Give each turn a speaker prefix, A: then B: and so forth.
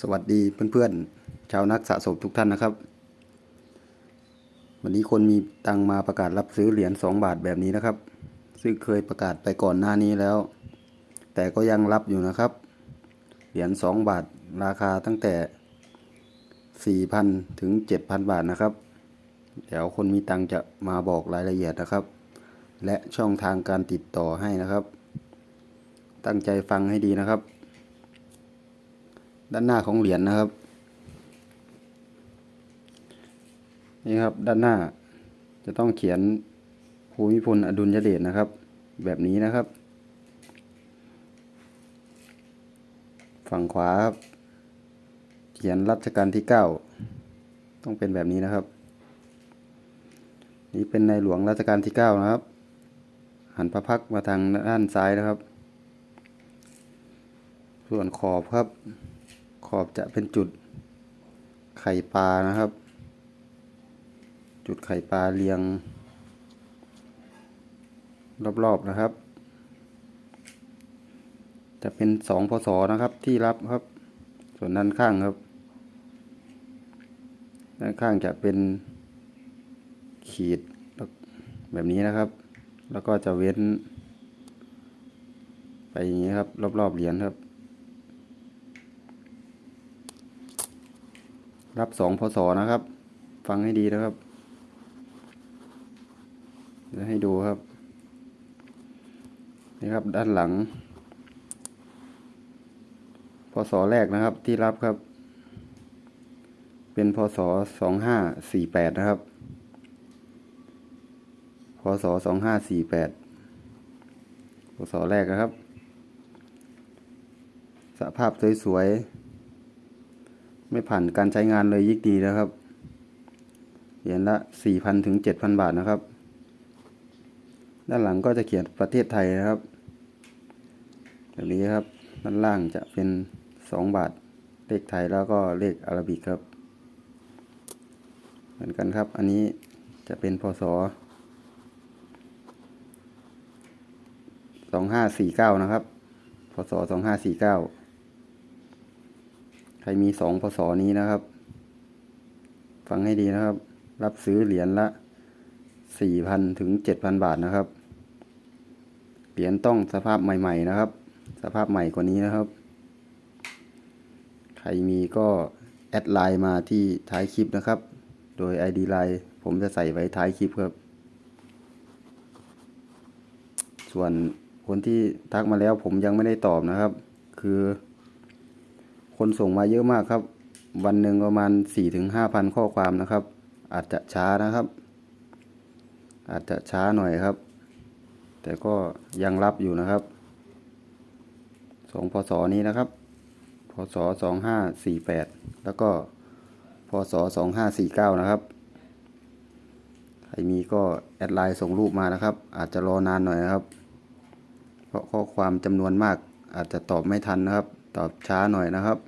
A: สวัสดีเพื่อนๆ ชาวนักสะสมทุกท่านนะครับ วันนี้คนมีตังมาประกาศรับซื้อเหรียญ2บาทแบบนี้นะครับ ซึ่งเคยประกาศไปก่อนหน้านี้แล้ว แต่ก็ยังรับอยู่นะครับ เหรียญ2บาทราคาตั้งแต่ 4,000 ถึง 7,000 บาทนะครับ เดี๋ยวคนมีตังจะมาบอกรายละเอียดนะครับ และช่องทางการติดต่อให้นะครับ ตั้งใจฟังให้ดีนะครับ ด้านหน้าของเหรียญนะครับ นี่ครับด้านหน้าจะต้องเขียนภูมิพลอดุลยเดชนะครับ แบบนี้นะครับ ฝั่งขวาครับเขียนรัชกาลที่เก้าต้องเป็นแบบนี้นะครับ นี่เป็นในหลวงรัชกาลที่เก้านะครับ หันพระพักมาทางด้านซ้ายนะครับ ส่วนขอบครับ ขอบจะเป็นจุดไข่ปลานะครับ จุดไข่ปลาเรียง รอบๆนะครับ จะเป็นสองพศนะครับที่รับครับ ส่วนด้านข้างครับด้านข้างจะเป็นขีดแบบนี้นะครับ แล้วก็จะเว้น ไปอย่างนี้ครับ รอบๆเหรียญครับ รับสองพศนะครับ ฟังให้ดีนะครับเดี๋ยวให้ดูครับ นี่ครับด้านหลัง พศแรกนะครับที่รับครับ เป็นพศสองห้าสี่แปดนะครับ พศสองห้าสี่แปดพศแรกนะครับ สภาพสวยๆ ไม่ผ่านการใช้งานเลยยิ่งดีนะครับ เหรียญละสี่พันถึงเจ็ดพันบาทนะครับ ด้านหลังก็จะเขียนประเทศไทยนะครับแบบนี้ครับ ด้านล่างจะเป็นสองบาท เลขไทยแล้วก็เลขอาราบิกครับ เหมือนกันครับ อันนี้จะเป็นพศสองห้าสี่เก้านะครับ พศสองห้าสี่เก้า ใครมีสองพศนี้นะครับ ฟังให้ดีนะครับ รับซื้อเหรียญละสี่พันถึงเจ็ดพันบาทนะครับ เหรียญต้องสภาพใหม่ ๆ นะครับ สภาพใหม่กว่านี้นะครับ ใครมีก็แอดไลน์มาที่ท้ายคลิปนะครับ โดย ID ไลน์ผมจะใส่ไว้ท้ายคลิปครับ ส่วนคนที่ทักมาแล้วผมยังไม่ได้ตอบนะครับ คือ คนส่งมาเยอะมากครับ วันหนึ่งประมาณสี่ถึงห้าพันข้อความนะครับ อาจจะช้านะครับ อาจจะช้าหน่อยครับ แต่ก็ยังรับอยู่นะครับสองพศนี้นะครับพศสองห้าสี่แปดแล้วก็พศสองห้าสี่เก้านะครับใครมีก็แอดไลน์ส่งรูปมานะครับ อาจจะรอนานหน่อยนะครับ เพราะข้อความจำนวนมากอาจจะตอบไม่ทันนะครับ ตอบช้าหน่อยนะครับ